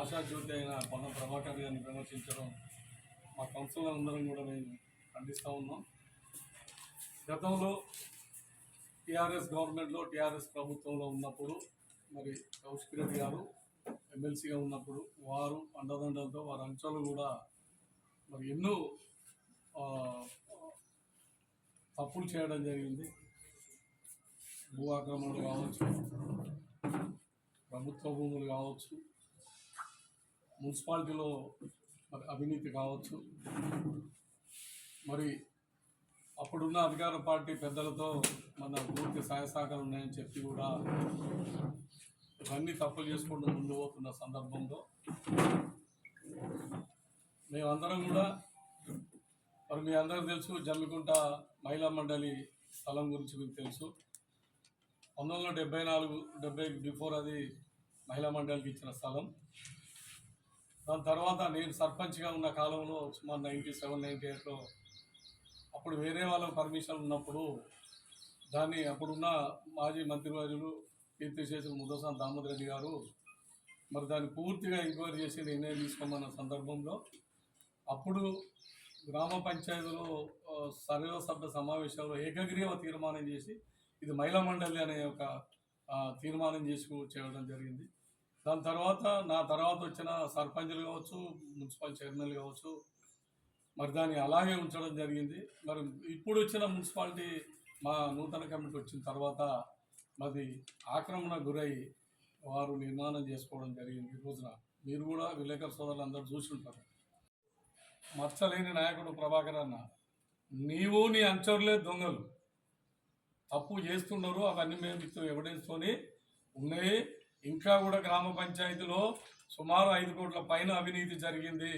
ఆశాజ్యోతి అయిన పొన్న ప్రభాకర్ గారిని విమర్శించడం మా కౌన్సిలర్ అందరం కూడా మేము ఖండిస్తూ ఉన్నాం. గతంలో టీఆర్ఎస్ గవర్నమెంట్లో టీఆర్ఎస్ ప్రభుత్వంలో ఉన్నప్పుడు మరి కౌశిక్ రెడ్డి గారు ఎమ్మెల్సీగా ఉన్నప్పుడు వారు అండదండలతో వారి అంశాలు కూడా మరి ఎన్నో తప్పులు చేయడం జరిగింది. భూ ఆక్రమణలు కావచ్చు ప్రభుత్వ భూములు కావచ్చు మున్సిపాలిటీలో మరి అవినీతి కావచ్చు. మరి అప్పుడున్న అధికార పార్టీ పెద్దలతో మన పూర్తి సహాయ సహకారం ఉన్నాయని చెప్పి కూడా ఇవన్నీ తప్పులు చేసుకుంటూ ముందు పోతున్న సందర్భంలో మేమందరం కూడా మరి మీ అందరూ తెలుసు జమ్మికుంట మహిళా మండలి స్థలం గురించి మీకు తెలుసు. పంతొమ్మిది వందల డెబ్బై నాలుగు డెబ్బై బిఫోర్ అది మహిళా మండలికి ఇచ్చిన స్థలం. దాని తర్వాత నేను సర్పంచ్గా ఉన్న కాలంలో సుమారు నైంటీ సెవెన్ నైంటీ ఎయిట్లో అప్పుడు వేరే వాళ్ళ పర్మిషన్ ఉన్నప్పుడు దాన్ని అప్పుడున్న మాజీ మంత్రివర్యులు కీర్తిశేషులు ముద్దసాని దామోదర్ రెడ్డి గారు మరి దాన్ని పూర్తిగా ఎంక్వైరీ చేసి నిర్ణయం తీసుకోమన్న సందర్భంలో అప్పుడు గ్రామ పంచాయతీలో ఆ, సర్వసభ్య సమావేశంలో ఏకగ్రీవ తీర్మానం చేసి ఇది మహిళా మండలి అనే ఒక తీర్మానం చేసుకు చేయడం జరిగింది. దాని తర్వాత నా తర్వాత వచ్చిన సర్పంచులు కావచ్చు మున్సిపల్ చైర్మన్లు కావచ్చు మరి దాన్ని అలాగే ఉంచడం జరిగింది. మరి ఇప్పుడు వచ్చిన మున్సిపాలిటీ మా నూతన కమిటీ వచ్చిన తర్వాత మరి ఆక్రమణ గురై వారు నిర్మాణం చేసుకోవడం జరిగింది ఈ రోజున. మీరు కూడా విలేకరు సోదరులు అందరూ చూసి ఉంటారు. మచ్చలేని నాయకుడు ప్రభాకర్ అన్న నీవు నీ అంచరులే దొంగలు. తప్పు చేస్తున్నారు అవన్నీ మేము ఎవిడెన్స్తోని ఉన్నాయి. ఇంకా కూడా గ్రామ పంచాయతీలో సుమారు ఐదు కోట్ల పైన అవినీతి జరిగింది.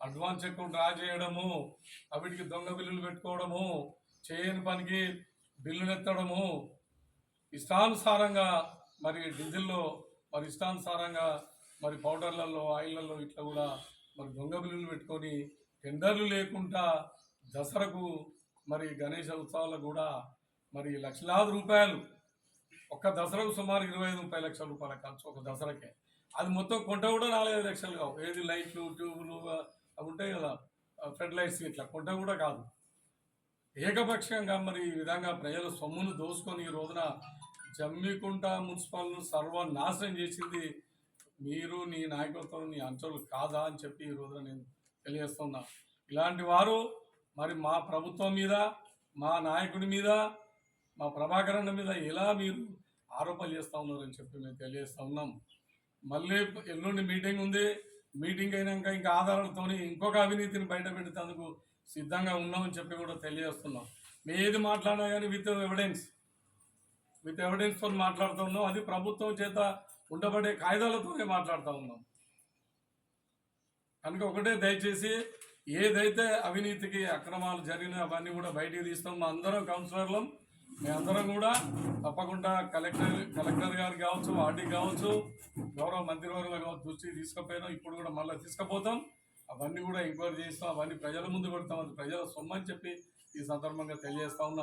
అడ్వాన్స్ అకౌంట్ డ్రా చేయడము అవిటికి దొంగ బిల్లులు పెట్టుకోవడము చేయని పనికి బిల్లులు ఎత్తడము ఇష్టానుసారంగా మరి డీజిల్లో మరి ఇష్టానుసారంగా మరి పౌడర్లలో ఆయిల్లలో ఇట్లా కూడా మరి దొంగ బిల్లులు పెట్టుకొని టెండర్లు లేకుండా దసరకు మరి గణేష ఉత్సవాలకు కూడా మరి లక్షలాది రూపాయలు ఒక్క దసరకు సుమారు ఇరవై ఐదు ముప్పై లక్షల రూపాయల ఖర్చు ఒక దసరాకే. అది మొత్తం కొంట కూడా నాలుగైదు లక్షలు కావు. ఏది లైట్లు ట్యూబులు అవి ఉంటాయి కదా ఫ్రెడ్ లైట్స్ ఇట్లా కొంట కూడా కాదు. ఏకపక్షంగా మరి ఈ విధంగా ప్రజల సొమ్మును దోసుకొని ఈ రోజున జమ్మికుంట మున్సిపల్ను సర్వనాశనం చేసింది మీరు నీ నాయకత్వం నీ అంచలు కాదా అని చెప్పి ఈ రోజున నేను తెలియజేస్తున్నా. ఇలాంటి వారు మరి మా ప్రభుత్వం మీద మా నాయకుడి మీద మా ప్రభాకరణ మీద ఎలా మీరు ఆరోపణలు చేస్తూ ఉన్నారని చెప్పి మేము తెలియజేస్తూ ఉన్నాం. మళ్ళీ ఎల్లుండి మీటింగ్ ఉంది. మీటింగ్ అయినాక ఇంకా ఆధారాలతో ఇంకొక అవినీతిని బయట పెట్టేందుకు సిద్ధంగా ఉన్నామని చెప్పి కూడా తెలియజేస్తున్నాం. మేము ఏది మాట్లాడినా కానీ విత్ ఎవిడెన్స్ విత్ ఎవిడెన్స్తో మాట్లాడుతూ ఉన్నాం. అది ప్రభుత్వం చేత ఉండబడే కాయిదాలతోనే మాట్లాడుతూ ఉన్నాం. కనుక ఒకటే దయచేసి ఏదైతే అవినీతికి అక్రమాలు జరిగినా అవన్నీ కూడా బయటికి తీస్తాం. మా అందరం కౌన్సిలర్లం. మేమందరం కూడా తప్పకుండా కలెక్టర్ కలెక్టర్ గారు కావచ్చు ఆర్డీ కావచ్చు గౌరవ మంత్రివర్గ కావచ్చు దృష్టికి తీసుకుపోయినా. ఇప్పుడు కూడా మళ్ళీ తీసుకుపోతాం. అవన్నీ కూడా ఎంక్వైరీ చేస్తాం. అవన్నీ ప్రజల ముందు పెడతాం. అది ప్రజల సొమ్మని చెప్పి ఈ సందర్భంగా తెలియజేస్తా ఉన్నాం.